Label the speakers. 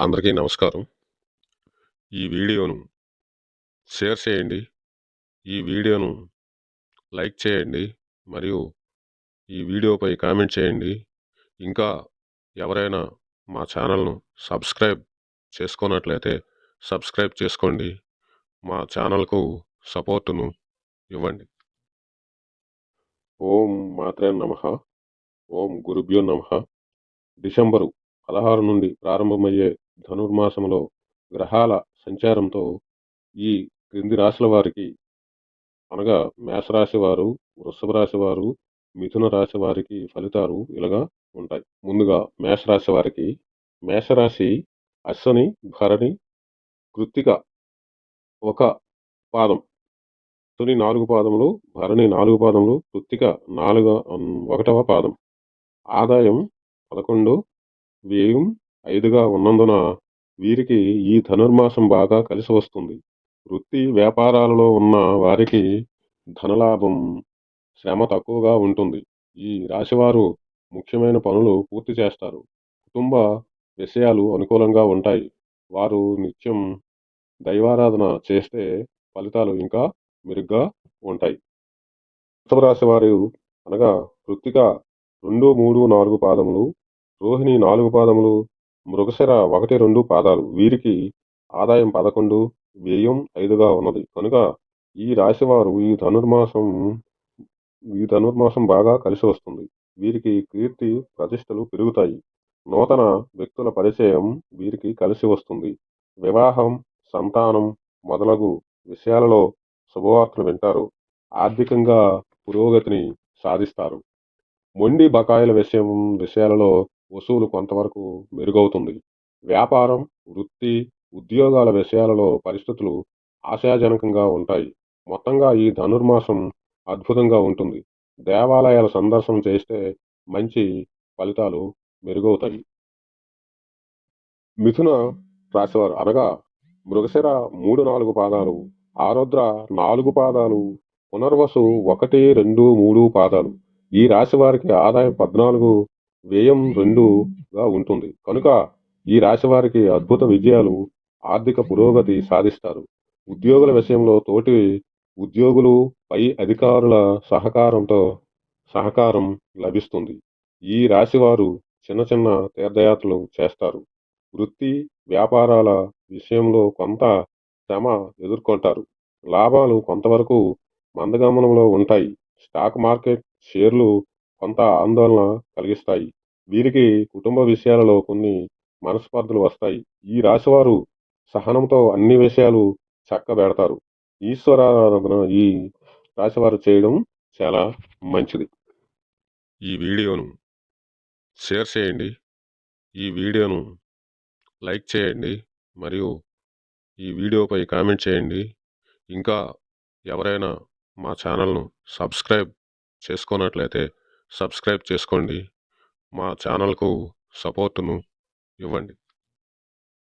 Speaker 1: అందరికీ నమస్కారం. ఈ వీడియోను షేర్ చేయండి. ఈ వీడియోను లైక్ చేయండి. మరియు ఈ వీడియోపై కామెంట్ చేయండి. ఇంకా ఎవరైనా మా ఛానల్ను సబ్స్క్రైబ్ చేసుకున్నట్లయితే సబ్స్క్రైబ్ చేసుకోండి. మా ఛానల్కు సపోర్టును ఇవ్వండి. ఓం మాత్రే నమ. ఓం గురుభ్యో నమ. డిసెంబరు పదహారు నుండి ప్రారంభమయ్యే ధనుర్మాసంలో గ్రహాల సంచారంతో ఈ క్రింది రాశుల వారికి అనగా మేషరాశి వారు వృషభ రాశి వారు మిథున రాశి వారికి ఫలితాలు ఇలాగా ఉంటాయి. ముందుగా మేషరాశి వారికి మేషరాశి అశ్వని భరణి కృత్తిక ఒక పాదం అశ్వని నాలుగు పాదములు భరణి నాలుగు పాదములు కృత్తిక నాలుగు ఒకటవ పాదం. ఆదాయం పదకొండు వ్యయం ఐదుగా ఉన్నందున వీరికి ఈ ధనుర్మాసం బాగా కలిసి వస్తుంది. వృత్తి వ్యాపారాలలో ఉన్న వారికి ధనలాభం శ్రమ తక్కువగా ఉంటుంది. ఈ రాశివారు ముఖ్యమైన పనులు పూర్తి చేస్తారు. కుటుంబ విషయాలు అనుకూలంగా ఉంటాయి. వారు నిత్యం దైవారాధన చేస్తే ఫలితాలు ఇంకా మెరుగ్గా ఉంటాయి. వృషభ వారు అనగా వృత్తిక రెండు మూడు నాలుగు పాదములు రోహిణి నాలుగు పాదములు మృగశిర ఒకటి రెండు పాదాలు. వీరికి ఆదాయం పదకొండు వ్యయం ఐదుగా ఉన్నది. కనుక ఈ రాశివారు ఈ ధనుర్మాసం ఈ ధనుర్మాసం బాగా కలిసి వస్తుంది. వీరికి కీర్తి ప్రతిష్టలు పెరుగుతాయి. నూతన వ్యక్తుల పరిచయం వీరికి కలిసి వస్తుంది. వివాహం సంతానం మొదలగు విషయాలలో శుభవార్తలు వింటారు. ఆర్థికంగా పురోగతిని సాధిస్తారు. మొండి బకాయిల విషయం విషయాలలో వసూలు కొంతవరకు మెరుగవుతుంది. వ్యాపారం వృత్తి ఉద్యోగాల విషయాలలో పరిస్థితులు ఆశాజనకంగా ఉంటాయి. మొత్తంగా ఈ ధనుర్మాసం అద్భుతంగా ఉంటుంది. దేవాలయాల సందర్శనం చేస్తే మంచి ఫలితాలు మెరుగవుతాయి. మిథున రాశివారు అనగా మృగశిర మూడు నాలుగు పాదాలు ఆరుద్ర నాలుగు పాదాలు పునర్వసు ఒకటి రెండు మూడు పాదాలు. ఈ రాశి వారికి ఆదాయం పద్నాలుగు వ్యయం రెండుగా ఉంటుంది. కనుక ఈ రాశి వారికి అద్భుత విజయాలు ఆర్థిక పురోగతి సాధిస్తారు. ఉద్యోగుల విషయంలో తోటి ఉద్యోగులు పై అధికారుల సహకారంతో సహకారం లభిస్తుంది. ఈ రాశి వారు చిన్న చిన్న తీర్థయాత్రలు చేస్తారు. వృత్తి వ్యాపారాల విషయంలో కొంత శ్రమ ఎదుర్కొంటారు. లాభాలు కొంతవరకు మందగమనంలో ఉంటాయి. స్టాక్ మార్కెట్ షేర్లు కొంత ఆందోళన కలిగిస్తాయి. వీరికి కుటుంబ విషయాలలో కొన్ని మనస్పర్ధలు వస్తాయి. ఈ రాశివారు సహనంతో అన్ని విషయాలు చక్కబెడతారు. ఈశ్వరారాధన ఈ రాశివారు చేయడం చాలా మంచిది. ఈ వీడియోను షేర్ చేయండి. ఈ వీడియోను లైక్ చేయండి. మరియు ఈ వీడియోపై కామెంట్ చేయండి. ఇంకా ఎవరైనా మా ఛానల్ను సబ్స్క్రైబ్ చేసుకున్నట్లయితే సబ్స్క్రైబ్ చేసుకోండి. మా ఛానల్కు సపోర్టును ఇవ్వండి.